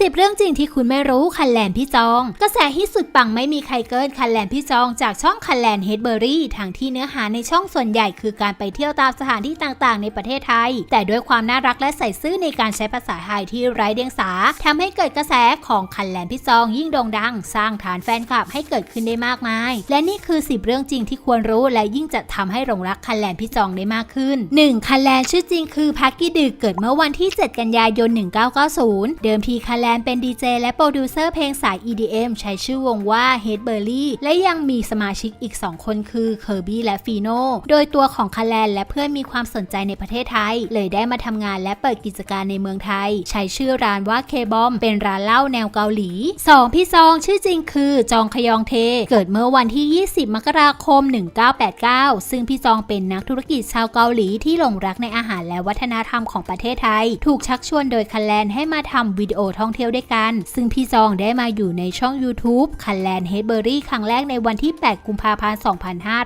10เรื่องจริงที่คุณไม่รู้คันแลนพี่จอง กระแสฮิตสุดปังไม่มีใครเกินคันแลนพี่จองจากช่องคันแลนเฮดเบอรี่ทางที่เนื้อหาในช่องส่วนใหญ่คือการไปเที่ยวตามสถานที่ต่างๆ ในประเทศไทย แต่ด้วยความน่ารักและใส่ซื่อในการใช้ภาษาไทยที่ไร้เดียงสาทำให้เกิดกระแสของคันแลนพี่จองยิ่งโด่งดัง สร้างฐานแฟนคลับให้เกิดขึ้นได้มากมาย และนี่คือ 10 เรื่องจริงที่ควรรู้และยิ่งจะทำให้หลงรักคันแลนพี่จองได้มากขึ้น 1. คันแลนชื่อจริงคือพักกี้ดึกเกิดเมื่อวันที่ 7 กันยายน 1990 เดิมทีคันแลนเป็นดีเจและโปรดิวเซอร์เพลงสาย EDM ใช้ชื่อวงว่า h e a d b u r y และยังมีสมาชิกอีก 2 คนคือเคอร์บี้และฟีโนโดยตัวของคันแลนและเพื่อนมีความสนใจในประเทศไทย เลยได้มาทำงานและเปิดกิจการในเมืองไทย ใช้ชื่อร้านว่าเคบอมเป็นร้านเหล้าแนวเกาหลี 2. พี่ซองชื่อจริงคือจองขยองเท เกิดเมื่อวันที่ 20 มกราคม 1989 ซึ่งพี่จองเป็นนักธุรกิจชาวเกาหลีที่หลงรักในอาหารและวัฒนธรรมของประเทศไทย ถูกชักชวนโดยคันแลนให้มาทำวิดีโอท่องเที่ยวด้วยกัน ซึ่งพี่จองได้มาอยู่ในช่อง YouTube คันแลนเฮดเบอรี่ครั้งแรกในวันที่ 8 กุมภาพันธ์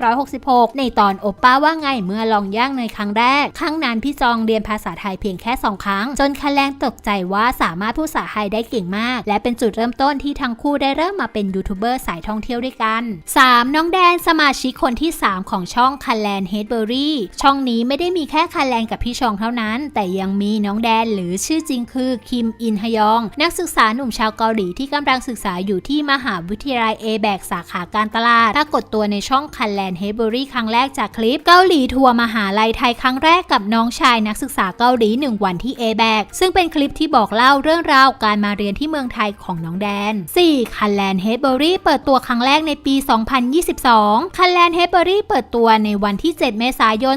2566 ในตอนโอป้าว่าไงเมื่อลองย่างในครั้งแรก ครั้งนั้นพี่จองเรียนภาษาไทยเพียงแค่ 2 ครั้ง จนคันแลนตกใจว่าสามารถพูดภาษาไทยได้เก่งมาก และเป็นจุดเริ่มต้นที่ทั้งคู่ได้เริ่มมาเป็นยูทูบเบอร์สายท่องเที่ยวด้วยกัน 3. น้องแดนสมาชิกคนที่ 3 ของช่องคันแลนเฮดเบอรี่ช่องนี้ไม่ได้มีแค่คันแลนกับพี่ชองเท่านั้น แต่ยังมีน้องแดนหรือชื่อจริงคือคิมอินฮยองนักศึกษาหนุ่มชาวเกาหลีที่กำลังศึกษาอยู่ที่มหาวิทยาลัยเอแบกสาขาการตลาดปรากฏตัวในช่องคันแลนเฮเบอรี่ครั้งแรกจากคลิปเกาหลีทัวร์มหาลัยไทยครั้งแรกกับน้องชายนักศึกษาเกาหลี 1 วันที่เอแบกซึ่งเป็นคลิปที่บอกเล่าเรื่องราวการมาเรียนที่เมืองไทยของน้องแดน 4. คันแลนเฮเบอรี่เปิดตัวครั้งแรกในปี 2022 คันแลนเฮเบอรี่เปิดตัวในวันที่ 7 เมษายน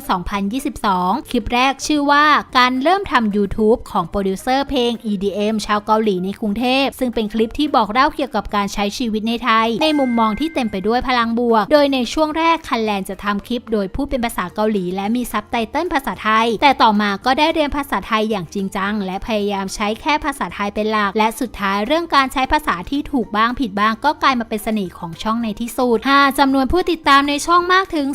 2022 คลิปแรกชื่อว่าการเริ่มทำ YouTube ของโปรดิวเซอร์เพลง EDM ชาวเกาหลีในกรุงเทพ ซึ่งเป็นคลิปที่บอกเล่าเกี่ยวกับการใช้ชีวิตในไทย ในมุมมองที่เต็มไปด้วยพลังบวก โดยในช่วงแรกคันแลนจะทำคลิปโดยพูดเป็นภาษาเกาหลี และมีซับไตเติลภาษาไทย แต่ต่อมาก็ได้เรียนภาษาไทยอย่างจริงจัง และพยายามใช้แค่ภาษาไทยเป็นหลัก และสุดท้ายเรื่องการใช้ภาษาที่ถูกบ้างผิดบ้าง ก็กลายมาเป็นเสน่ห์ของช่องในที่สุด 5. จำนวนผู้ติดตามในช่องมากถึง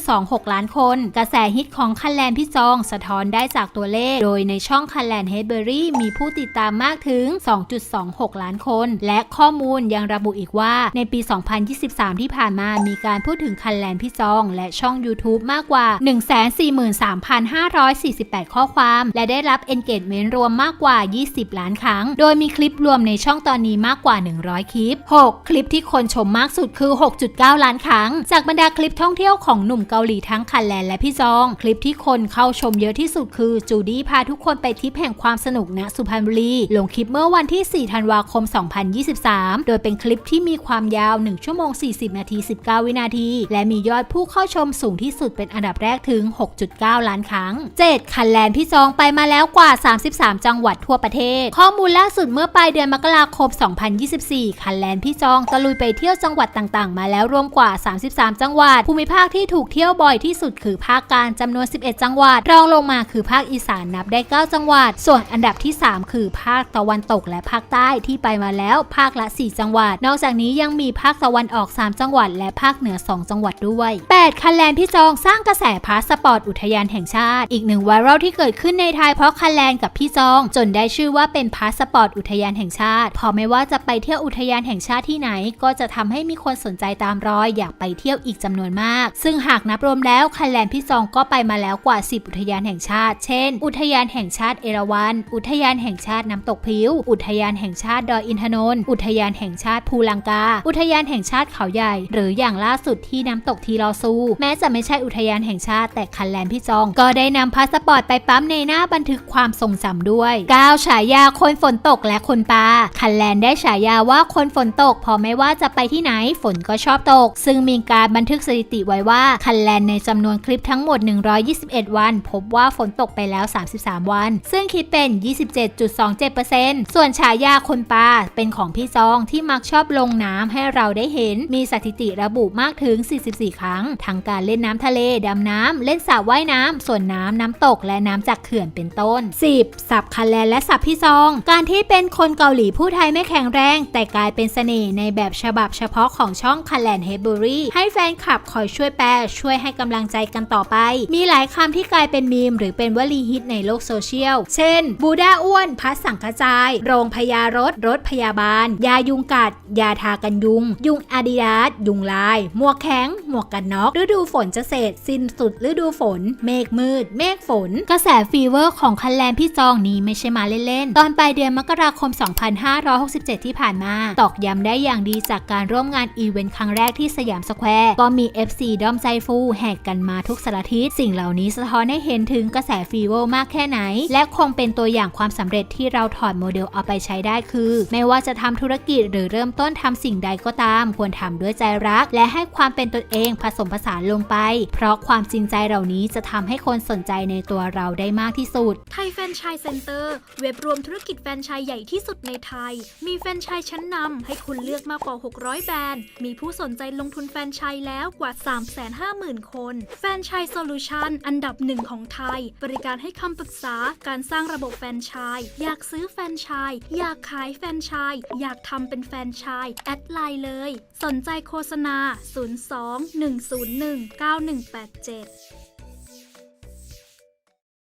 2.26 ล้านคน กระแสฮิตของคันแลนพี่จอง สะท้อนได้จากตัวเลข โดยในช่องคันแลนเฮดเบอรี่มีผู้ติดตามมากถึง2.26 ล้านคน และข้อมูลยังระบุอีกว่าในปี 2023 ที่ผ่านมามีการพูดถึงคันแลนพี่จอง และช่อง YouTube มากกว่า 143,548 ข้อความ และได้รับ engagement รวมมากกว่า 20 ล้านครั้ง โดยมีคลิปรวมในช่องตอนนี้มากกว่า 100 คลิป 6 คลิปที่คนชมมากสุดคือ 6.9 ล้านครั้ง จากบรรดาคลิปท่องเที่ยวของหนุ่มเกาหลีทั้งคันแลนและพี่จอง คลิปที่คนเข้าชมเยอะที่สุดคือจูดี้พาทุกคนไปทริปแห่งความสนุกณสุพรรณบุรีลงคลิปเมื่อวันันที่ 4 ธันวาคม 2023 โดยเป็นคลิปที่มีความยาว 1 ชั่วโมง 40 นาที 19 วินาที และมียอดผู้เข้าชมสูงที่สุดเป็นอันดับแรกถึง 6.9 ล้านครั้ง 7 คันแลนพี่จองไปมาแล้วกว่า 33 จังหวัดทั่วประเทศ ข้อมูลล่าสุดเมื่อปลายเดือนมกราคม 2024 คันแลนพี่จองตะลุยไปเที่ยวจังหวัดต่างๆ มาแล้วรวมกว่า 33 จังหวัด ภูมิภาคที่ถูกเที่ยวบ่อยที่สุดคือภาคกลางจำนวน 11 จังหวัด รองลงมาคือภาคอีสานนับได้ 9 จังหวัด ส่วนอันดับที่ 3 คือภาคตะวันตกและภาคใต้ที่ไปมาแล้วภาคละ 4 จังหวัด นอกจากนี้ยังมีภาคตะวันออก 3 จังหวัด และภาคเหนือ 2 จังหวัดด้วย 8 คันแลนพี่จองสร้างกระแสพาสปอร์ตอุทยานแห่งชาติ อีกหนึ่งไวรัลที่เกิดขึ้นในไทยเพราะคันแลนกับพี่จอง จนได้ชื่อว่าเป็นพาสปอร์ตอุทยานแห่งชาติ พอไม่ว่าจะไปเที่ยวอุทยานแห่งชาติที่ไหน ก็จะทำให้มีคนสนใจตามรอยอยากไปเที่ยวอีกจำนวนมาก ซึ่งหากนับรวมแล้วคันแลนพี่จองก็ไปมาแล้วกว่า 10 อุทยานแห่งชาติ เช่น อุทยานแห่งชาติเอราวัณ อุทยานแห่งชาติน้ำตกพิวอุทยานแห่งชาติดอยอินทนนท์อุทยานแห่งชาติภูลังกา อุทยานแห่งชาติเขาใหญ่ หรืออย่างล่าสุดที่น้ำตกทีลอซู แม้จะไม่ใช่อุทยานแห่งชาติแต่คันแลนพี่จอง ก็ได้นำพาสปอร์ตไปปั๊มในหน้าบันทึกความทรงจำด้วย9ฉายาคนฝนตกและคนปลาคันแลนได้ฉายาว่าคนฝนตก พอไม่ว่าจะไปที่ไหนฝนก็ชอบตก ซึ่งมีการบันทึกสถิติไว้ว่าคันแลนในจำนวนคลิปทั้งหมด 121 วัน พบว่าฝนตกไปแล้ว 33 วัน ซึ่งคิดเป็น 27.27%ส่วนฉายาคนปลาเป็นของพี่จองที่มักชอบลงน้ำให้เราได้เห็น มีสถิติระบุมากถึง 44 ครั้ง ทั้งการเล่นน้ำทะเลดำน้ำเล่นสระว่ายน้ำส่วนน้ำน้ำตกและน้ำจากเขื่อนเป็นต้น 10. สับคันแลนและสับพี่จอง การที่เป็นคนเกาหลีผู้ไทยไม่แข็งแรง แต่กลายเป็นเสน่ห์ในแบบฉบับเฉพาะของช่องคันแลนเฮดบูรี่ให้แฟนคลับคอยช่วยแปลช่วยให้กำลังใจกันต่อไป มีหลายคำที่กลายเป็นมีม หรือเป็นวลีฮิตในโลกโซเชียล เช่น บูดาอ้วนพัดสังกระจายโรงพยารถ รถพยาบาล ยายุงกัด ยาทากันยุง ยุงอาดิดาสยุงลาย หมวกแข็ง หมวกกันน็อก ฤดูฝนจะเสร็จสิ้นสุดฤดูฝน เมฆมืด เมฆฝน กระแสฟีเวอร์ของคันแลนพี่จองนี้ไม่ใช่มาเล่นๆ ตอนปลายเดือนมกราคม 2567 ที่ผ่านมา ตอกย้ำได้อย่างดีจากการร่วมงานอีเวนต์ครั้งแรกที่สยามสแควร์ก็มี FC ด้อมใจฟูแหกกันมาทุกสารทิศสิ่งเหล่านี้สะท้อนให้เห็นถึงกระแสฟีเวอร์มากแค่ไหน และคงเป็นตัวอย่างความสำเร็จที่เราถอดโมเดลเอาไปใช้ได้คือ ไม่ว่าจะทำธุรกิจหรือเริ่มต้นทำสิ่งใดก็ตาม ควรทำด้วยใจรัก และให้ความเป็นตนเองผสมผสานลงไป เพราะความจริงใจเหล่านี้จะทำให้คนสนใจในตัวเราได้มากที่สุด ไทยแฟนชส์เซ็นเตอร์เว็บรวมธุรกิจแฟนชส์ใหญ่ที่สุดในไทย มีแฟนชส์ชั้นนำให้คุณเลือกมากกว่า 600 แบรนด์ มีผู้สนใจลงทุนแฟนชส์แล้วกว่า 350,000 คน แฟนชส์โซลูชันอันดับหนึ่งของไทย บริการให้คำปรึกษาการสร้างระบบแฟนชส์อยากซื้อแฟรนไายอยากขายแฟนชายอยากทำเป็นแฟนชายแอดไลน์เลย สนใจโฆษณา 02 101 9187